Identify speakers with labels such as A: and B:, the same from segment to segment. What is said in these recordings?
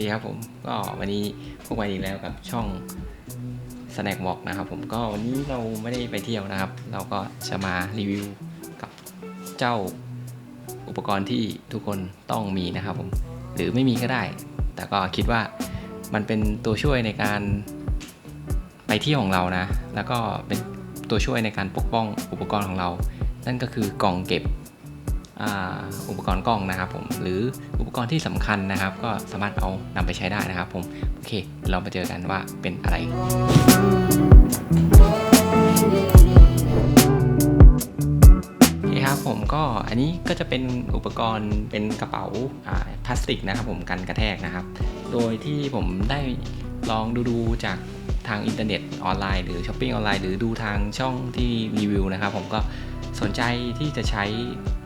A: ดีครับผมก็วันนี้พวกมาอีกแล้วกับช่อง Snack Walk นะครับผมก็วันนี้เราไม่ได้ไปเที่ยวนะครับ เราก็จะมารีวิวกับเจ้าอุปกรณ์ที่ทุกคนต้องมีนะครับผมหรือไม่มีก็ได้ แต่ก็คิดว่ามันเป็นตัวช่วยในการไปเที่ยวของเรานะ แล้วก็เป็นตัวช่วยในการปกป้องอุปกรณ์ของเรา นั่นก็คือกล่องเก็บ อุปกรณ์กล้องนะครับผมหรืออุปกรณ์ที่สำคัญนะครับ ก็สามารถเอานำไปใช้ได้นะครับผมโอเค เรามาเจอกันว่าเป็นอะไรครับผมก็อันนี้ก็จะเป็นอุปกรณ์เป็นกระเป๋าพลาสติกนะครับผมกันกระแทกนะครับ โดยที่ผมได้ลองดูดูๆจากทางอินเทอร์เน็ตออนไลน์หรือช้อปปิ้งออนไลน์หรือดูทางช่องที่รีวิวนะครับผมก็ สนใจที่จะใช้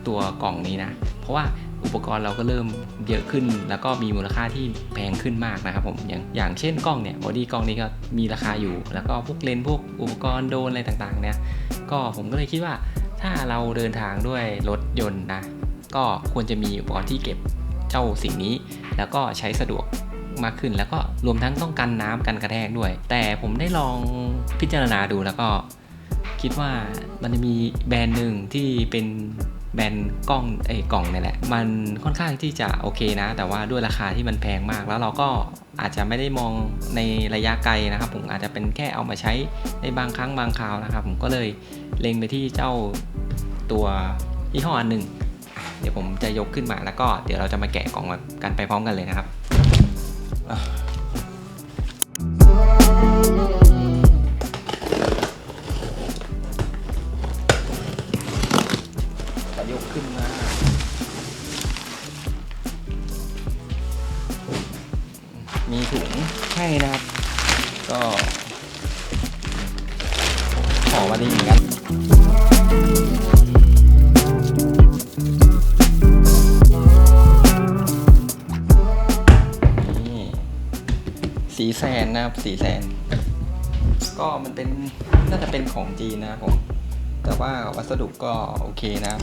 A: ตัวกล่องนี้นะ เพราะว่าอุปกรณ์เราก็เริ่มเยอะขึ้น แล้วก็มีมูลค่าที่แพงขึ้นมากนะครับผมอย่างอย่างเช่นกล้องเนี่ยบอดี้กล้องนี้ก็มีราคาอยู่ แล้วก็พวกเลนส์พวกอุปกรณ์โดนอะไรต่างๆเนี่ยก็ผมก็เลยคิดว่าถ้าเราเดินทางด้วยรถยนต์นะก็ควรจะมีอุปกรณ์ที่เก็บเจ้าสิ่งนี้ แล้วก็ใช้สะดวกมากขึ้น แล้วก็รวมทั้งต้องกันน้ำกันกระแทกด้วย แต่ผมได้ลองพิจารณาดูแล้วก็ คิดว่ามันจะมีแบรนด์หนึ่งที่เป็นแบรนด์กล้องไอ้กล่องนี่แหละ มันค่อนข้างที่จะโอเคนะ แต่ว่าด้วยราคาที่มันแพงมาก แล้วเราก็อาจจะไม่ได้มองในระยะไกลนะครับ ผมอาจจะเป็นแค่เอามาใช้ในบางครั้งบางคราวนะครับ ผมก็เลยเล็งไปที่เจ้าตัวยี่ห้ออันหนึ่งเดี๋ยวผมจะยกขึ้นมาแล้วก็เดี๋ยวเราจะมาแกะกล่องกันไปพร้อมกันเลยนะครับ มีถุงให้นะครับ ก็ขอมาดีเหมือนกันนี่สีแสนนะครับสีแสน ก็มันเป็นน่าจะเป็นของจีนนะครับผม แต่ว่าวัสดุก็โอเคนะครับ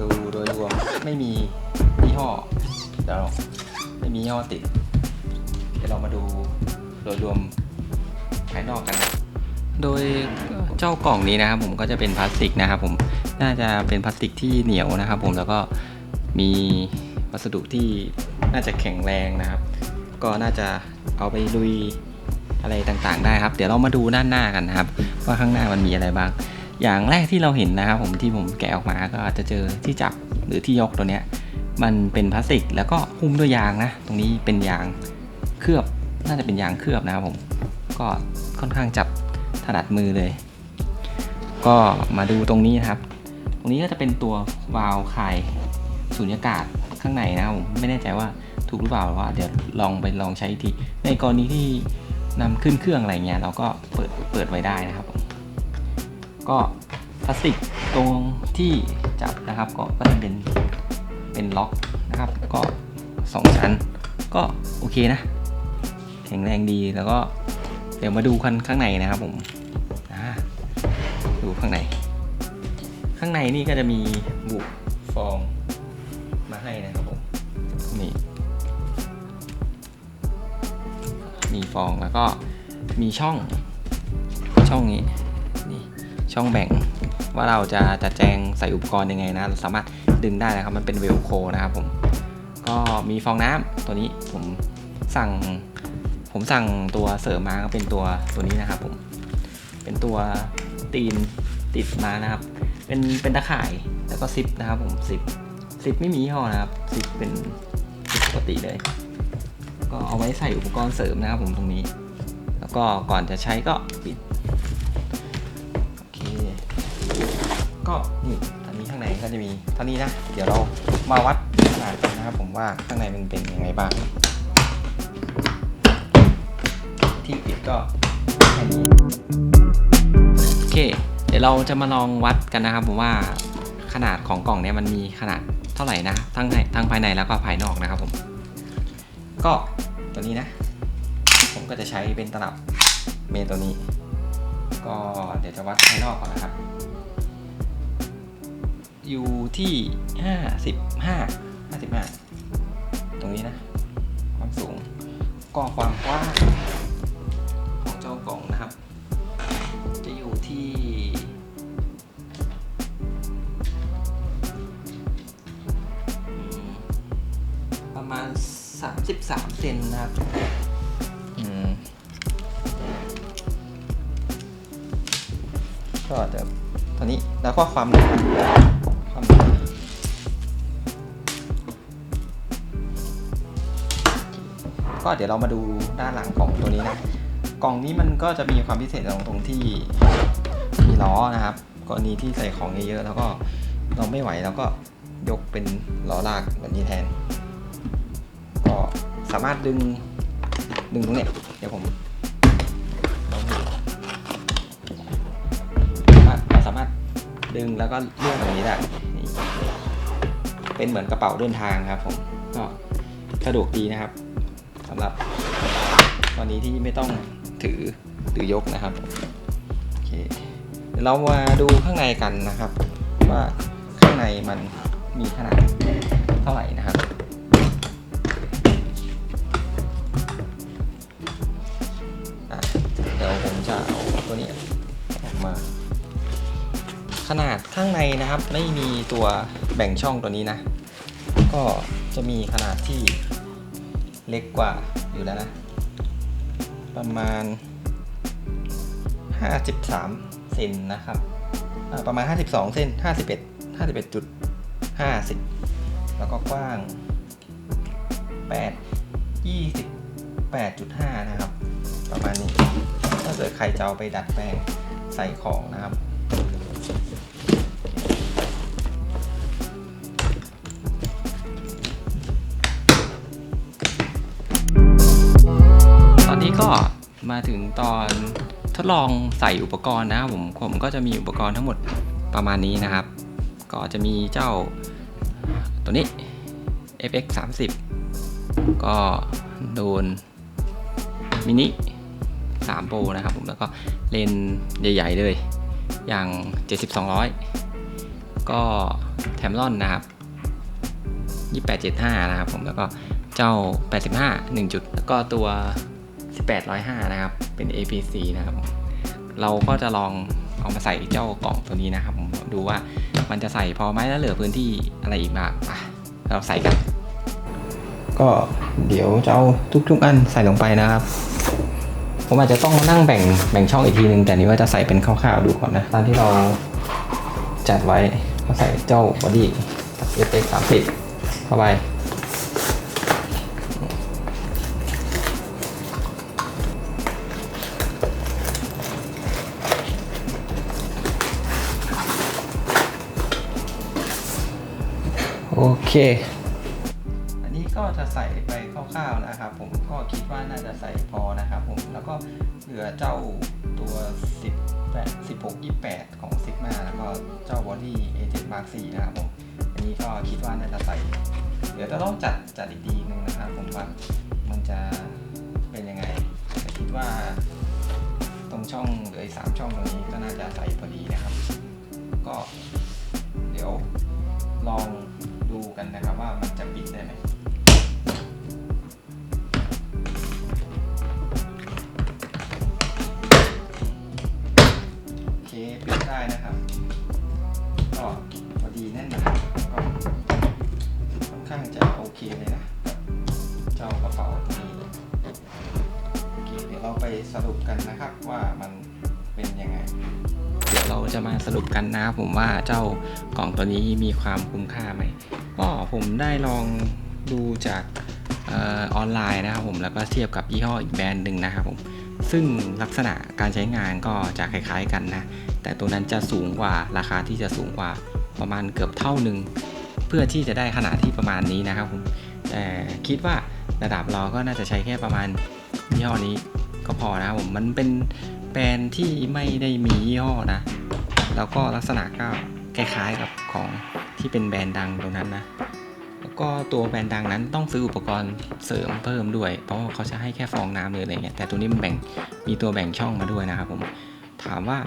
A: ดูโดยรวมไม่มียี่ห้อเดี๋ยวไม่มียี่ห้อติด เรามาดูโดยรวมภายนอกกันนะโดยเจ้ากล่องนี้นะครับผมก็จะเป็นพลาสติกนะครับผมน่าจะเป็นพลาสติกที่เหนียวนะครับผมแล้วก็มีวัสดุที่น่าจะแข็งแรงนะครับ ก็น่าจะเอาไปลุยอะไรต่างๆ ได้ครับ เดี๋ยวเรามาดูด้านหน้ากันนะครับ ว่าข้างหน้ามันมีอะไรบ้าง อย่างแรกที่เราเห็นนะครับ ผมที่ผมแกะออกมาก็จจะเจอที่จับหรือที่ยกตัวเนี้ยมันเป็นพลาสติกแล้วก็หุ้มด้วยยางนะ ตรงนี้เป็นยาง เคลือบน่าจะเป็นยางเคลือบนะครับผม ก็ค่อนข้างจับถนัดมือเลย ก็มาดูตรงนี้นะครับ ตรงนี้ก็จะเป็นตัววาล์วคายสูญญากาศข้างในนะครับผมไม่แน่ใจว่าถูกหรือเปล่าว่าเดี๋ยวลองไปลองใช้อีกที ในกรณีที่นำขึ้นเครื่องอะไรเงี้ยเราก็เปิดเปิดไว้ได้นะครับผมก็พลาสติกตรงที่จับนะครับ ก็ก็จะเป็นเป็นล็อกนะครับ ก็สองชั้น ก็โอเคนะ แข็งแรงดีแล้วก็เดี๋ยวมาดูกันข้างในนะครับผมดูข้างใน ข้างในนี่ก็จะมีบุฟองมาให้นะครับผมนี่มีฟองแล้วก็มีช่องช่องนี้นี่ช่องแบ่งว่าเราจะจะแจงใส่อุปกรณ์ยังไงนะเราสามารถดึงได้นะครับมันเป็นเวลโคนะครับผมก็มีฟองน้ำตัวนี้ผมสั่ง ผมสั่งตัวเสริมมาก็เป็นตัวตัวนี้นะครับผมเป็นตัวตีนติดมานะครับ เป็นเป็นตะข่ายแล้วก็ซิปนะครับผมซิปซิปไม่มียี่อนะครับซิปเป็นซิปปกติเลย ก็เอาไว้ใส่อุปกรณ์เสริมนะครับผมตรงนี้ แล้วก็ก่อนจะใช้ก็ปิดโอเคก็นี่อันนี้ข้างในก็จะมีเท่านี้นะ เดี๋ยวเรามาวัดขนาดกันนะครับผมว่าข้างในมันเป็นยังไงบ้าง ก็แค่นี้โอเค เดี๋ยวเราจะมาลองวัดกันนะครับผมว่าขนาดของกล่องเนี้ยมันมีขนาดเท่าไหร่นะทั้งในทั้งภายในแล้วก็ภายนอกนะครับผม ก็ตัวนี้นะ ผมก็จะใช้เป็นตลับเมตรตัวนี้ ก็เดี๋ยวจะวัดภายนอกก่อนนะครับ อยู่ที่55 55 ตรงนี้นะ ความสูงก็ความกว้าง เจ้ากล่องนะครับ จะอยู่ที่ประมาณ 33 เซนนะครับอืมก็จะตอนนี้แล้วก็ความหนาความหนาก็เดี๋ยวเรามาดูด้านหลังของตัวนี้นะ กล่องนี้มันก็จะมีความพิเศษตรงตรงที่มีล้อนะครับกรณีที่ใส่ของเยอะๆแล้วก็เราไม่ไหวแล้วก็ยกเป็นล้อลากแบบนี้แทน ก็สามารถดึงดึงตรงเนี้ยเดี๋ยวผมลองดูว่าเราสามารถดึงแล้วก็เลื่อนตรงนี้ได้เป็นเหมือนกระเป๋าเดินทางครับผมก็สะดวกดีนะครับสำหรับตอนนี้ที่ไม่ต้อง ถือหรือยกนะครับโอเคเดี๋ยวเรามาดูข้างในกันนะครับ ว่าข้างในมันมีขนาดเท่าไหร่นะครับเดี๋ยวผมจะเอาตัวนี้ออกมา ขนาดข้างในนะครับ ไม่มีตัวแบ่งช่องตัวนี้นะ ก็จะมีขนาดที่เล็กกว่าอยู่แล้วนะ ประมาณ 53เซนนะครับประมาณ 52เซน51 51จุด50 แล้วก็กว้าง 8 28.5 นะครับ ประมาณนี้ถ้าเกิดใครจะเอาไปดัดแปลงใส่ของนะครับ ก็มาถึงตอนทดลองใส่อุปกรณ์นะครับผมผมก็จะมีอุปกรณ์ทั้งหมดประมาณนี้นะครับ ก็จะมีเจ้าตัวนี้ FX 30ก็โดนมินิ3โปรนะครับผมแล้วก็เลนส์ใหญ่ ๆ เลย อย่าง 7200 ก็แทมลอนนะครับ2875 นะครับผมแล้วก็เจ้า 85 1 จุด แล้วก็ตัว 1805 นะครับ เป็น APC นะครับ เราก็จะลองเอามาใส่เจ้ากล่องตัวนี้นะครับ ดูว่ามันจะใส่พอไหมแล้วเหลือพื้นที่อะไรอีกบ้างอะเราใส่กัน ก็เดี๋ยวจะเอาทุกๆอันใส่ลงไปนะครับผมอาจจะต้องนั่งแบ่งแบ่งช่องอีกทีนึงแต่นี้ว่าจะใส่เป็นคร่าวๆดูก่อนนะตามที่เราจัดไว้ก็ใส่เจ้าบอดี้ FX 30เข้าไป เค อันนี้ก็จะใส่ไปคร่าวๆนะครับ ผมก็คิดว่าน่าจะใส่พอนะครับผมแล้วก็เหลือเจ้าตัว18 16 28 ของ Sigma แล้วก็เจ้า Body A7 Mark 4นะครับผมอันนี้ก็คิดว่าน่าจะใส่ เดี๋ยวจะต้องจัดจัดอีกทีนึงนะครับผมว่ามันจะเป็นยังไงแต่คิดว่าตรงช่องเหลือสามช่องตรงนี้ก็น่าจะใส่พอดีนะครับ ก็เดี๋ยวลอง กันนะครับว่ามันจะปิดได้ไหมโอเคปิดได้นะครับก็พอดีแน่นหนาก็ค่อนข้างจะโอเคเลยนะเจ้ากระเป๋าตัวนี้โอเคเดี๋ยวเราไปสรุปกันนะครับว่ามันเป็นยังไงเดี๋ยวเราจะมาสรุปกันนะครับผมว่าเจ้ากล่องตัวนี้มีความคุ้มค่าไหม ก็ผมได้ลองดูจากออออนไลน์นะครับผมแล้วก็เทียบกับยี่ห้ออีกแบรนด์หนึ่งนะครับผมซึ่งลักษณะการใช้งานก็จะคล้ายๆกันนะ แต่ตัวนั้นจะสูงกว่าราคาที่จะสูงกว่าประมาณเกือบเท่าหนึ่งเพื่อที่จะได้ขนาดที่ประมาณนี้นะครับผมแต่คิดว่าระดับเราก็น่าจะใช้แค่ประมาณยี่ห้อนี้ก็พอนะครับผมมันเป็นแบรนด์ที่ไม่ได้มียี่ห้อนะ แล้วก็ลักษณะก็คล้ายๆกับของ ที่เป็นแบรนด์ดังตรงนั้นนะ แล้วก็ตัวแบรนด์ดังนั้นต้องซื้ออุปกรณ์เสริมเพิ่มด้วย เพราะว่าเขาจะให้แค่ฟองน้ำเลยอะไรเงี้ย แต่ตัวนี้มันแบ่งมีตัวแบ่งช่องมาด้วยนะครับผม ถามว่า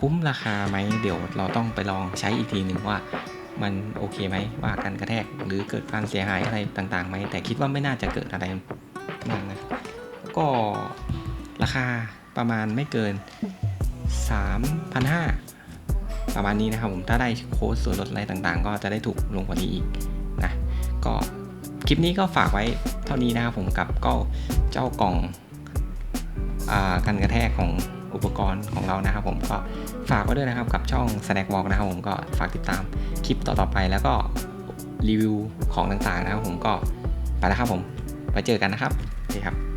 A: คุ้มราคาไหมเดี๋ยวเราต้องไปลองใช้อีกทีหนึ่งว่ามันโอเคไหมว่าการกระแทกหรือเกิดการเสียหายอะไรต่างๆไหมแต่คิดว่าไม่น่าจะเกิดอะไรมากนะก็ราคาประมาณไม่เกิน 3,500 ประมาณนี้นะครับผมถ้าได้โค้ดส่วนลดอะไรต่างๆ ก็จะได้ถูกลงกว่านี้อีกนะก็คลิปนี้ก็ฝากไว้เท่านี้นะครับผมกับก็เจ้ากล่องอกันกระแทกของอุปกรณ์ของเรานะครับผมก็ฝากไว้ด้วยนะครับกับช่อง Snack Walk นะครับผมก็ฝากติดตามคลิปต่อๆไปแล้วก็รีวิวของต่างๆนะครับผมก็ไปแล้วครับผมไปเจอกันนะครับโอเคครับ